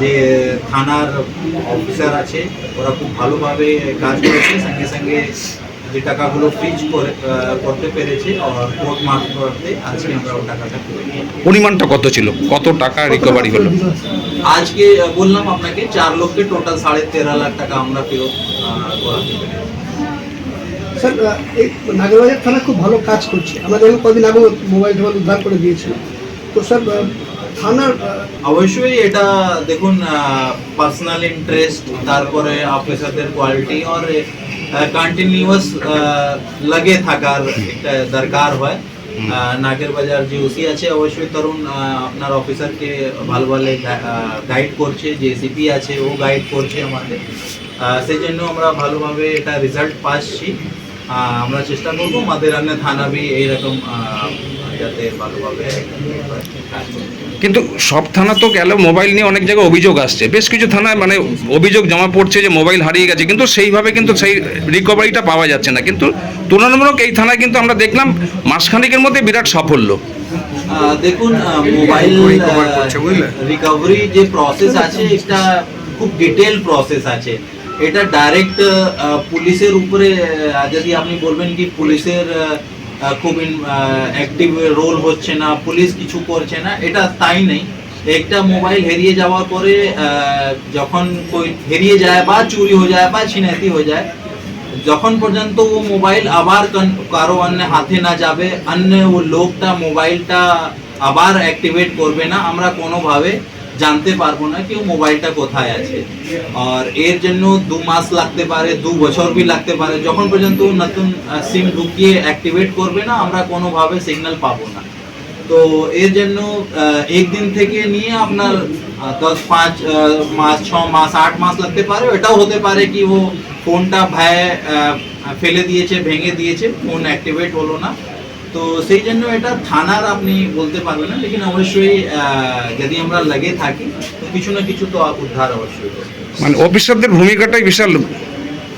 যে থানার অফিসার আছে ওরা খুব ভালোভাবে কাজ করেছে। সঙ্গে সঙ্গে যে টাকাগুলো ফ্রিজ করে করতে পেরেছে কোর্ট মার্ক করতে আজকে আমরা ও টাকাটা পরিমাণটা কত ছিল? কত টাকা রিকভারি হলো? আজকে বললাম আপনাকে চার লক্ষে টোটাল সাড়ে তেরো লাখ টাকা আমরা ফেরত করাতে পেরেছি। স্যার এই নাগরবাজার থানা খুব ভালো কাজ করছে। দেখলাম কদিন আগে মোবাইল টোবাইল উদ্ধার করে দিয়েছিল। তো স্যার থানার অবশ্যই এটা দেখুন পার্সোনাল ইন্টারেস্ট তারপরে অফিসারদের কোয়ালিটি আর কন্টিনিউয়াস লাগে থাকার একটা দরকার হয়। নাগের বাজার যে ওসি আছে অবশ্যই তরুণ আপনার অফিসারকে ভালো ভালো গাইড করছে যে সিপি আছে ও গাইড করছে আমাদের। সেই জন্য আমরা ভালোভাবে এটা রেজাল্ট পাচ্ছি। আমরা চেষ্টা করব আমাদের অন্য থানা বি এইরকম যাতে ভালোভাবে কিন্তু সব থানা তো গেল মোবাইল নিয়ে অনেক জায়গায় অভিযোগ আসছে। বেশ কিছু থানায় মানে অভিযোগ জমা পড়ছে যে মোবাইল হারিয়ে গেছে কিন্তু সেইভাবে কিন্তু সেই রিকভারিটা পাওয়া যাচ্ছে না। কিন্তু তুলনামূলক এই থানায় কিন্তু আমরা দেখলাম মাসখানেকের মধ্যে বিরাট সাফল্য। দেখুন মোবাইল রিকভারি যে প্রসেস আছে এটা খুব ডিটেল প্রসেস আছে। এটা ডাইরেক্ট পুলিশের উপরে যদি আপনি বলবেন কি পুলিশের খুব অ্যাক্টিভ রোল হচ্ছে না, পুলিশ কিছু করছে না, এটা তাই নেই। একটা মোবাইল হারিয়ে যাওয়ার পরে যখন হারিয়ে যায় বা চুরি হয়ে যায় বা ছিনাতি হয়ে যায়, যখন পর্যন্ত ও মোবাইল আবার কারও অন্য হাতে না যাবে, অন্য ও লোকটা মোবাইলটা আবার অ্যাক্টিভেট করবে না, আমরা কোনোভাবে জানতে পারব না কি মোবাইলটা কোথায় আছে। আর এর জন্য দু মাস লাগতে পারে দু বছর বি লাগতে পারে। যখন পর্যন্ত নতুন সিম ঢুকিয়ে অ্যাক্টিভেট করবে না আমরা কোনোভাবে সিগন্যাল পাবো না। তো এর জন্য একদিন থেকে নিয়ে আপনার দশ পাঁচ মাস ছ মাস আট মাস লাগতে পারে। এটাও হতে পারে কি ও ফোনটা আহ, ফেলে দিয়েছে ভেঙে দিয়েছে ফোন অ্যাক্টিভেট হলো না। তো সেই জন্য এটা থানার আপনি বলতে পারবেন না লেকিন অবশ্যই যদি আমরা লাগে থাকি তো কিছু না কিছু তো উদ্ধার অবশ্যই মানে অফিসারদের ভূমিকাটাই বিশাল।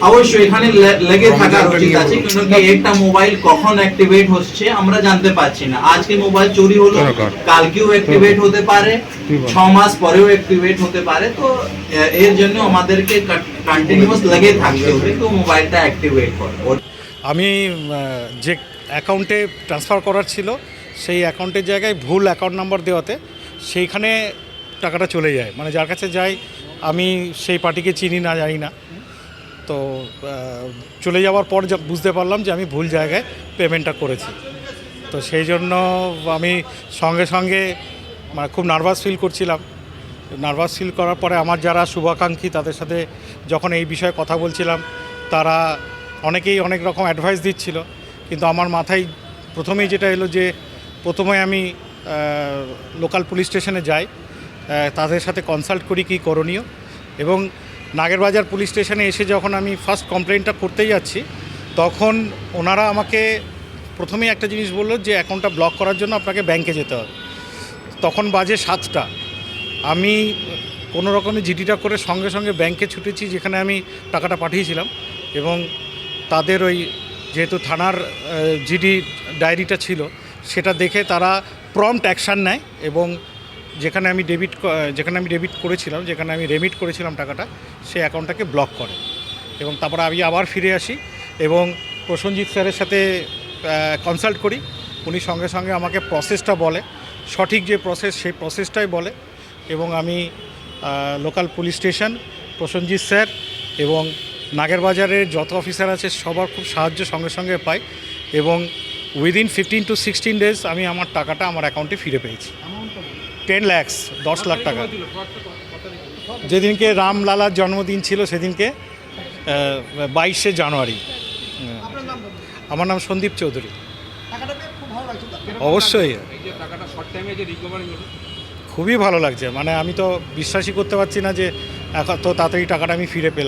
অবশ্যই এখানে লেগে থাকার উচিত আছে কিন্তু কি একটা মোবাইল কখন অ্যাক্টিভেট হচ্ছে আমরা জানতে পারছি না। আজকে মোবাইল চুরি হলো। কালকেও অ্যাক্টিভেট হতে পারে ছ মাস পরেও অ্যাক্টিভেট হতে পারে তো এর জন্য আমাদেরকে কন্টিনিউয়াস লেগে থাকতে হবে তো মোবাইলটা অ্যাক্টিভেট করে। আমি যে অ্যাকাউন্টে ট্রান্সফার করার ছিল, সেই অ্যাকাউন্টের জায়গায় ভুল অ্যাকাউন্ট নাম্বার দেওয়াতে সেইখানে টাকাটা চলে যায়। মানে যার কাছে যাই, আমি সেই পার্টিকে চিনি না, জানি না। তো চলে যাওয়ার পর বুঝতে পারলাম যে আমি ভুল জায়গায় পেমেন্টটা করেছি। তো সেই জন্য আমি সঙ্গে সঙ্গে মানে খুব নার্ভাস ফিল করছিলাম। নার্ভাস ফিল করার পরে আমার যারা শুভাকাঙ্ক্ষী, তাদের সাথে যখন এই বিষয়ে কথা বলছিলাম, তারা অনেকেই অনেক রকম অ্যাডভাইস দিচ্ছিল, কিন্তু আমার মাথায় প্রথমেই যেটা এলো যে, প্রথমে আমি লোকাল পুলিশ স্টেশনে যাই তাদের সাথে কনসাল্ট করি কী করণীয়, এবং নাগেরবাজার পুলিশ স্টেশনে এসে যখন আমি ফার্স্ট কমপ্লেনটা করতে যাচ্ছি, তখন ওনারা আমাকে প্রথমেই একটা জিনিস বলল যে অ্যাকাউন্টটা ব্লক করার জন্য আপনাকে ব্যাংকে যেতে হবে। তখন বাজে সাতটা। আমি কোনো রকমে জিডিটা করে সঙ্গে সঙ্গে ব্যাংকে ছুটেছি, যেখানে আমি টাকাটা পাঠিয়েছিলাম, এবং তাদের ওই যেহেতু থানার জিডি ডায়েরিটা ছিল, সেটা দেখে তারা প্রম্পট অ্যাকশান নেয় এবং যেখানে আমি ডেবিট যেখানে আমি ডেবিট করেছিলাম, যেখানে আমি রেমিট করেছিলাম টাকাটা সেই অ্যাকাউন্টটাকে ব্লক করে। এবং তারপরে আমি আবার ফিরে আসি এবং প্রসেনজিৎ স্যারের সাথে কনসাল্ট করি। উনি সঙ্গে সঙ্গে আমাকে প্রসেসটা বলে। সঠিক যে প্রসেস সেই প্রসেসটাই বলে এবং আমি local police station Prosenjit sir এবং নাগেরবাজারের যত অফিসার আছে, সবার খুব সাহায্য সঙ্গে সঙ্গে পাই এবং within fifteen to sixteen days আমি আমার টাকাটা আমার অ্যাকাউন্টে ফিরে পেয়েছি। টেন ল্যাক্স দশ লাখ টাকা। যেদিনকে রামলালার জন্মদিন ছিল, সেদিনকে বাইশে জানুয়ারি। আমার নাম সন্দীপ চৌধুরী। অবশ্যই। খুবই ভালো লাগছে। মানে আমি তো বিশ্বাসই করতে পারছি না যে এত তাড়াতাড়ি টাকাটা আমি ফিরে পেলাম।